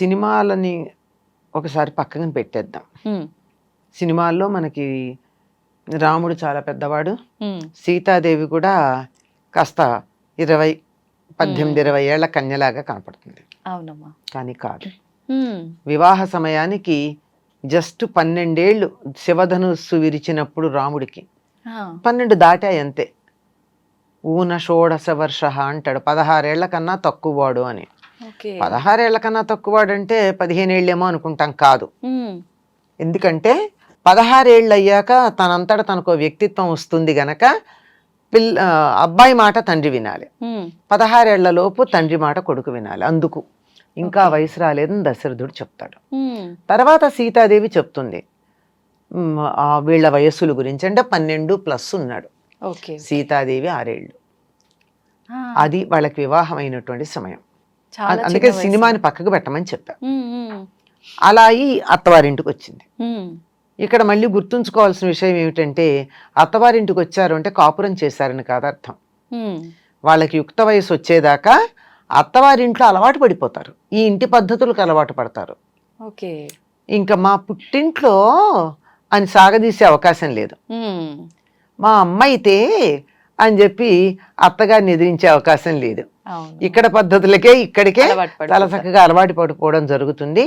సినిమాలని ఒకసారి పక్కన పెట్టేద్దాం. సినిమాల్లో మనకి రాముడు చాలా పెద్దవాడు. సీతాదేవి కూడా కాస్త ఇరవై పద్దెనిమిది ఇరవై ఏళ్ళ కన్యలాగా కనపడుతుంది. అవునమ్మా. కానీ కాదు. వివాహ సమయానికి జస్ట్ పన్నెండేళ్ళు శివధనుస్సు విరిచినప్పుడు రాముడికి. పన్నెండు దాటాయి అంతే. ఊన షోడశ వర్ష అంటాడు. పదహారేళ్ళ కన్నా తక్కువవాడు అని. ఓకే పదహారేళ్ళ కన్నా తక్కువవాడు అంటే పదిహేనేళ్ళేమో అనుకుంటాం కాదు. ఎందుకంటే పదహారేళ్ళు అయ్యాక తనంతట తనకు వ్యక్తిత్వం వస్తుంది గనక పిల్ల ఆ, అబ్బాయి మాట తండ్రి వినాలి. ఉమ్, పదహారేళ్ళ లోపు తండ్రి మాట కొడుకు వినాలి అందుకు. ఇంకా వయసు రాలేదని దశరథుడు చెప్తాడు. తర్వాత సీతాదేవి చెప్తుంది. వీళ్ళ వయస్సుల గురించి అంటే పన్నెండు ప్లస్ ఉన్నాడు. ఓకే సీతాదేవి ఆరేళ్ళు. అది వాళ్ళకి వివాహమైనటువంటి సమయం. అందుకే. సినిమాని పక్కకు పెట్టమని చెప్పా. అలా అయి అత్తవారింటికి వచ్చింది ఇక్కడ మళ్ళీ గుర్తుంచుకోవాల్సిన విషయం ఏమిటంటే అత్తవారింటికి వచ్చారు అంటే కాపురం చేశారని కాదు అర్థం. వాళ్ళకి యుక్త వయసు వచ్చేదాకా అత్తవారింట్లో అలవాటు పడిపోతారు. ఈ ఇంటి పద్ధతులకు అలవాటు పడతారు. ఓకే. ఇంకా మా పుట్టింట్లో అని సాగదీసే అవకాశం లేదు. మా అమ్మ అయితే అని చెప్పి అత్తగారిని ఎదిరించే అవకాశం లేదు. ఇక్కడ పద్ధతులకే ఇక్కడికే చాలా. చక్కగా అలవాటు పడిపోవడం జరుగుతుంది.